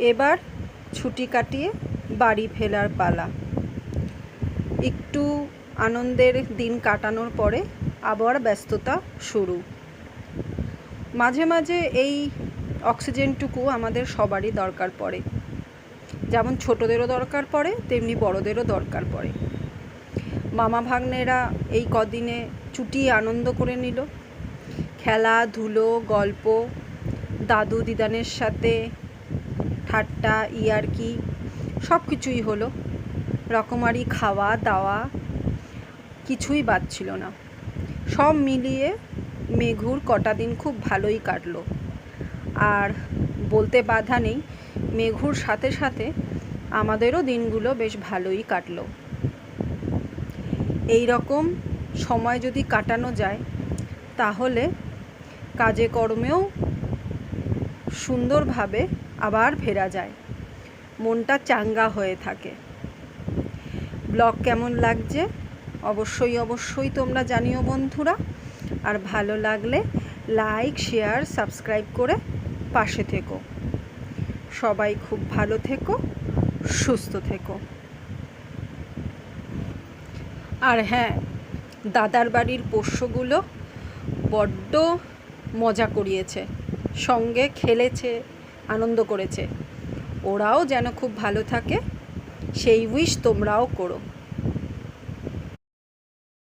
এবার ছুটি কাটিয়ে বাড়ি ফেরার পালা। একটু আনন্দের দিন কাটানোর পরে আবার ব্যস্ততা শুরু। মাঝে মাঝে এই অক্সিজেনটুকু আমাদের সবারই দরকার পড়ে। যেমন ছোটদেরও দরকার পড়ে, তেমনি বড়দেরও দরকার পড়ে। মামা ভাগ্নেরা এই কদিনে চুটিয়ে আনন্দ করে নিল। খেলাধুলো গল্প দাদু দিদানের সাথে ঠাট্টা, ইয়ার্কি সব কিছুই হলো। রকমারি খাওয়া, দাওয়া, কিছুই বাদ ছিল না। সব মিলিয়ে মেঘুর কটা দিন খুব ভালোই কাটলো। আর বলতে বাধা নেই, মেঘুর সাথে সাথে আমাদেরও দিনগুলো বেশ ভালোই কাটলো। এই রকম সময় যদি কাটানো যায়, তাহলে কাজে কর্মেও সুন্দরভাবে আবার ফেরা যায়। মনটা চাঙ্গা হয়ে থাকে। ব্লগ কেমন লাগছে? অবশ্যই অবশ্যই তোমরা জানিও বন্ধুরা। আর ভালো লাগলে লাইক, শেয়ার, সাবস্ক্রাইব করে পাশে থেকো। সবাই খুব ভালো থেকো, সুস্থ থেকো। আর হ্যাঁ দাদার বাড়ির পোষ্যগুলো বড্ড মজা করিয়েছে। সঙ্গে খেলেছে আনন্দ করেছে। ওরাও যেন খুব ভালো থাকে সেই উইশ তোমরাও করো।